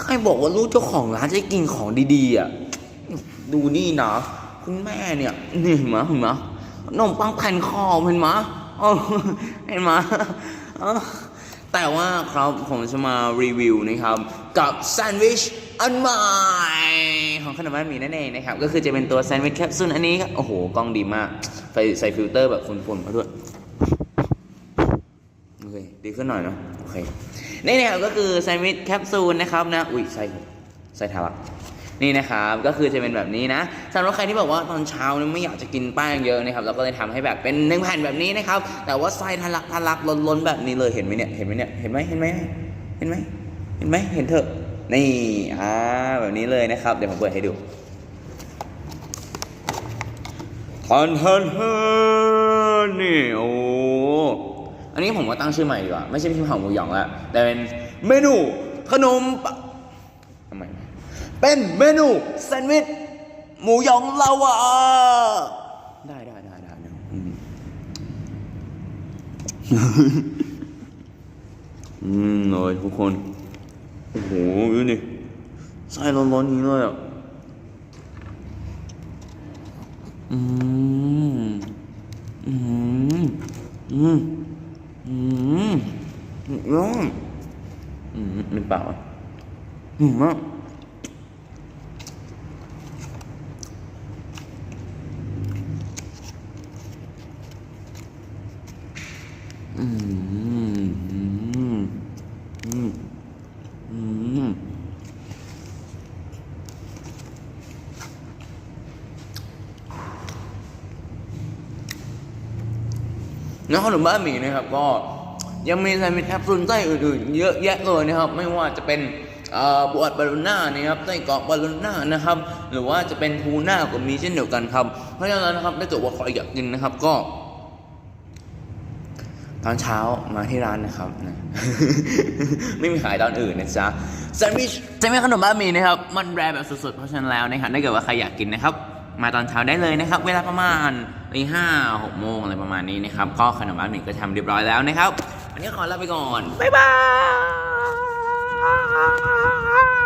ใครบอกว่าลูกเจ้าของร้านจะกินของดีๆอะ ดูนี่นะคุณแม่เนี่ยนี่เห็นไหมเห็นไหมนมปังแผ่นคอเห็นไหมเห็นไหมแต่ว่าครับผมจะมารีวิวนะครับ กับแซนด์วิชอันใหม่ของขนมบ้านหมีนั่นเองนะครับ ก็คือจะเป็นตัวแซนด์วิชแคปซูลอันนี้ครับโอ้โห กล้องดีมากใส่ใส่ฟิลเตอร์แบบฝุ่นๆมาด้วย ดีขึ้นหน่อยเนาะโอเคนี่นะครับก็คือแซนด์วิชแคปซูลนะครับนะอุ้ยใส่ใส่ทารักนี่นะครับก็คือจะเป็นแบบนี้นะสำหรับใครที่บอกว่าตอนเช้าเนี่ยไม่อยากจะกินแป้งเยอะนะครับเราก็เลยทำให้แบบเป็นหนึ่งแผ่นแบบนี้นะครับ แต่ว่าไส้ทะลักทะลักล้นล้นๆแบบนี้เลยเห็นไหมเนี่ยเห็นไหมเนี่ยเห็นไหมเห็นไหมเห็นไหมเห็นไหมเห็นเถอะนี่อ่าแบบนี้เลยนะครับเดี๋ยวผมเปิดให้ดูทันทันทันนี่โอ้ อันนี้ผมว่าตั้งชื่อใหม่ดีกว่า ไม่ใช่พี่เผาหมูหยองแล้วแต่เป็นเมนูขนมปะทำไมเป็นเมนูแซนด์วิชหมูหยองลาวาได้ได้ได้ได้นะอืมอืมเลยทุกคน โอ้โหดูดิไส้ร้อนๆนี้เลยอะอืม อืม อืม อืมร้อนอืมเป็นเปล่าอืมมากอืมอืมอืมอืม แล้วขนมบ้าหมี่นะครับก็ยังมีแซนด์วิชแคปซูลไส้อื่นๆ เยอะแยะเลยนะครับ ไม่ว่าจะเป็นบวดบาลูน่านะครับไส้กรอกบาลูน่านะครับ หรือว่าจะเป็นทูน่าก็มีเช่นเดียวกันครับ เพราะฉะนั้นนะครับถ้าเกิดว่าใครอยากกินนะครับก็ ตอนเช้ามาที่ร้านนะครับนะไม่มีขายตอนอื่นนะจ๊ะแซนด์วิชแซนด์วิชขนมบ้าหมี่นะครับ มันแรแบบสุดๆเพราะฉะนั้นแล้วนะครับถ้าเกิดว่าใครอยากกินนะครับ มาตอนเช้าได้เลยนะครับ เวลาประมาณตีห้าหกโมงอะไรประมาณนี้นะครับ ก็ขนมบ้านหมี่ก็ทำเรียบร้อยแล้วนะครับ วันนี้ขอลาไปก่อน บ๊ายบาย